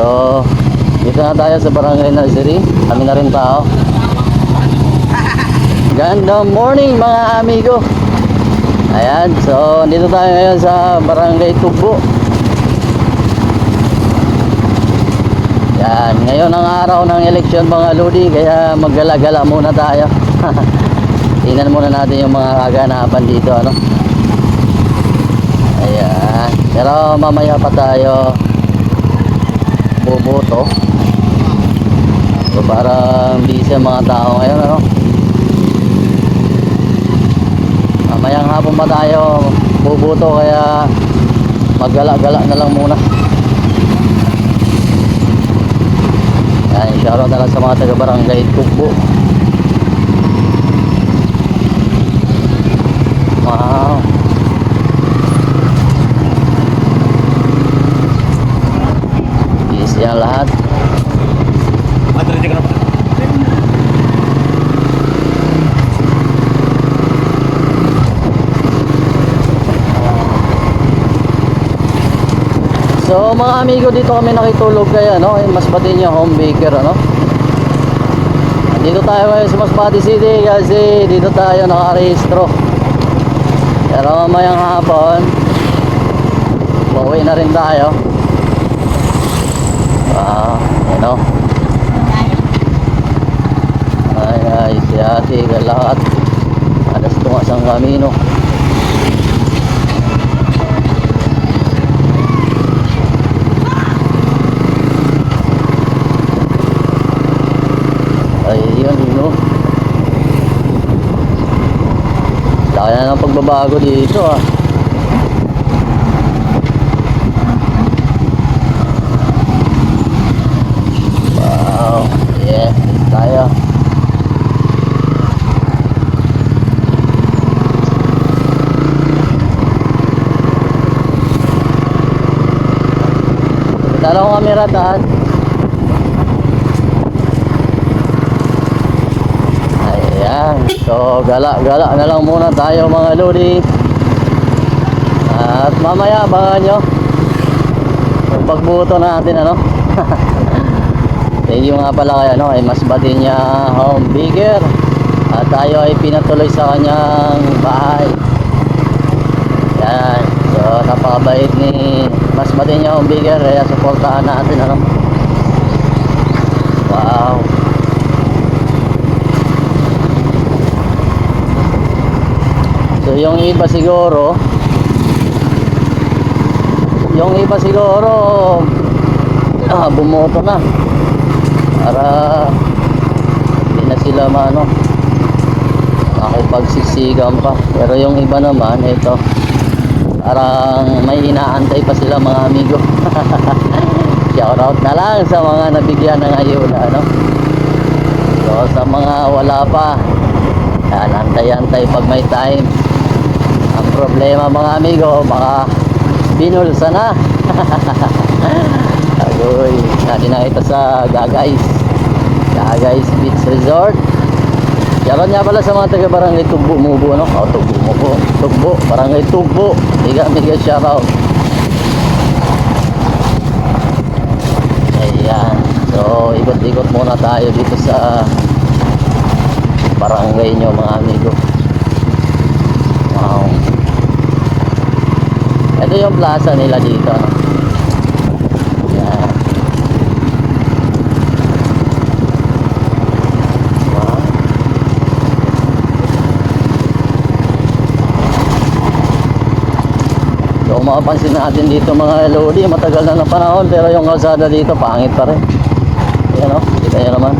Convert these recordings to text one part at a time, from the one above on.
So, dito na tayo sa Barangay Nursery. Kami na rin tao. Ganda morning mga amigo. Ayan, so dito tayo ngayon sa Barangay Tugbo. Yan, ngayon ang araw ng eleksyon mga lodi, kaya maggala-gala muna tayo. Tingnan muna natin yung mga kaganapan dito, ano. Ayan, pero mamaya pa tayo bubuto. So parang busy ang mga tao ngayon, ano. Mamayang hapon pa tayo bubuto, kaya maggala-gala na lang muna. Yan, shoutout na lang sa mga taga-barangay Tugbo. Wow. Easy ang lahat. Madrid ka na pa. So mga amigo dito kami nakitulog kaya no, eh, Masbate niya home baker ano. Dito tayo ngayon sa Masbate City kasi dito tayo nakarehistro. Pero mamayang hapon, pauwi na rin tayo. Wow, you know. Ay, ay, si ate, lahat. Alas tungas ang kamino. Ayun, no. Laki na ng pagbabago dito, ah. Wow. Yeah, tayo. Dala ko kamera daan. Ayan. So, gala-gala na lang muna tayo mga lodi. At mamaya, abangan nyo. Pagbuto natin, ano? Thank you nga pala kay, ano, ay mas niya home bigger. At tayo ay pinatuloy sa kanyang bahay. Yan. So, napakabait ni mas niya home bigger. Kaya supportahan natin, ano? Wow. So yung iba siguro yung iba siguro ah, bumoto na. Para hindi na sila maano makipagsisigan pa. Pero yung iba naman ito parang may inaantay pa sila mga amigo. Shoutout na lang sa mga nabigyan ng ayuda ano? So sa mga wala pa yan, antay-antay pag may time ang problema mga amigo, baka binulsa na. Agoy, nadi na ito sa Gagays. Gagays Beach Resort. Shoutout nga pala sa mga taga Barangay Tugbo Mubo, no? Oh, Tugbo Mubo. Tugbo, Barangay Tugbo. Mega, mega shoutout. Ayan. So, ikot-ikot muna tayo dito sa barangay nyo mga amigo. Wow. Ito yung plaza nila dito. Yan. Wow. So kung mapapansin natin dito mga lodi, matagal na ng panahon pero yung kalsada dito pangit pa rin. Yan o, kita nyo naman.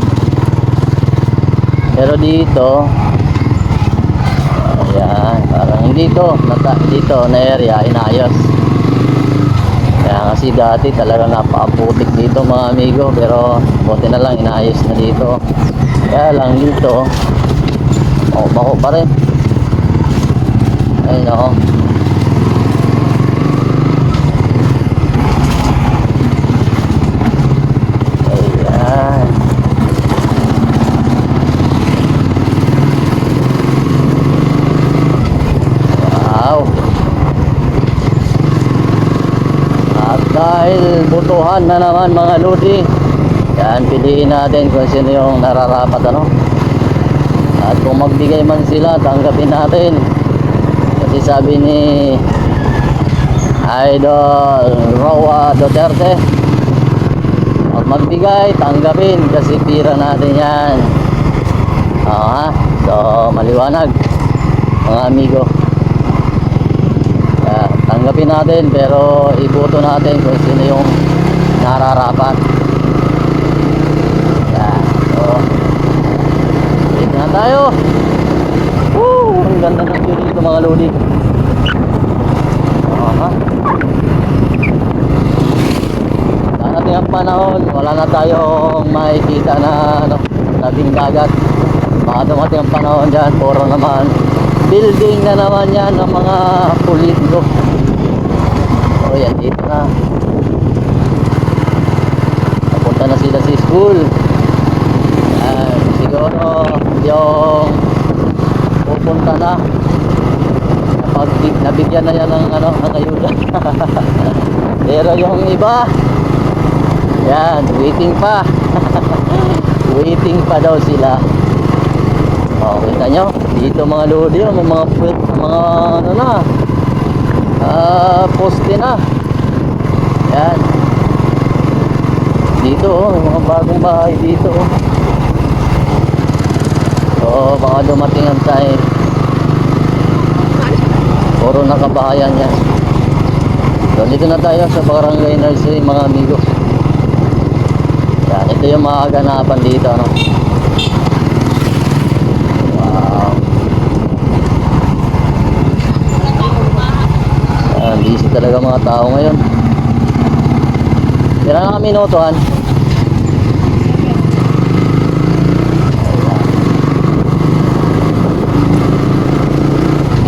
Pero dito, Ayan, dito, nata, dito na area, inayos. Kaya kasi dati talaga napakaputik dito mga amigo, pero buti na lang inayos na dito. Kaya lang dito, oh, bako pa rin. Ayun ako. Ayan. Wow. At dahil buto botohan na naman mga lodi. Yan, piliin natin kung sino yung nararapat ano. At kung magbigay man sila, tanggapin natin. Kasi sabi ni Idol Roa Duterte, pag magbigay, tanggapin kasi pira natin yan. Ha? So, maliwanag mga amigo. Tanggapin natin pero iboto natin kung sino yung nararapat. Yan. So, dito na tayo. Woo! Ang ganda ng view dito mga lodi. Aha. Darating ang panahon, wala na tayong makikita na ano, tabing dagat. Baka dumating ang panahon dyan, puro naman building na naman yan ng mga politiko. O yan, dito na. Napunta na sila sa school. Yan, siguro yung pupunta na. Pag nabigyan na yan ng ano ng ayuda. Pero yung iba yan waiting pa. Waiting pa daw sila. Oh, kita nyo dito mga lodi mga pwet- mga ano na ah poste na yan dito oh may mga bagong bahay dito oh Oo, baka dumating ang time. Puro nakabahayan yan. So, dito na tayo sa Barangay Nursery, mga amigo. Yan, ito yung mga kaganapan dito, no? Wow. Yan, busy talaga mga tao ngayon. Kailan na kami minutuhan?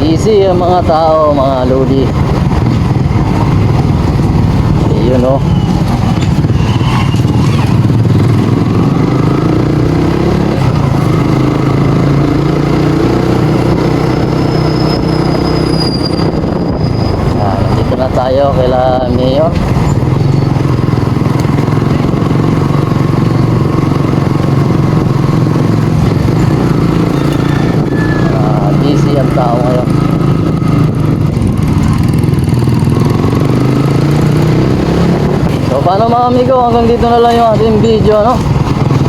Easy ang mga tao, mga lodi. Yun o. Ah, nandito na tayo kaila Mayor. Ah, busy ang tao ngayon. So paano mga amigo, hanggang dito na lang yung ating video no?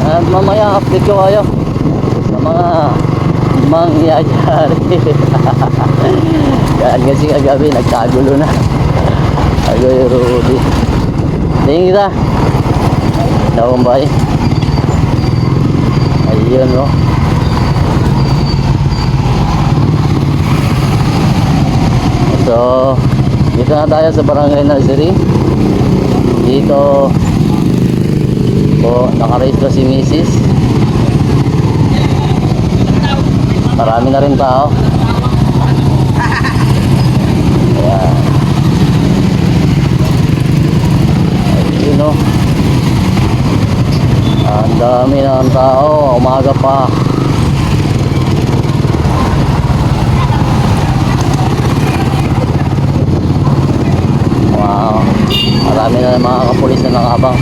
At mamaya update ko kayo sa mga mangyayari. Kaya kasi kagabi nagkagulo na. Agoy Rudy. Tingin kita. Daong bay. Ayun no. So, dito na tayo sa Barangay Nursery. Dito po nakarehistro si Mrs. Marami na rin tao. Ayan. Ayun o. Ang dami ng tao. Umaga pa. Wow. Marami na mga kapulis na nakabang.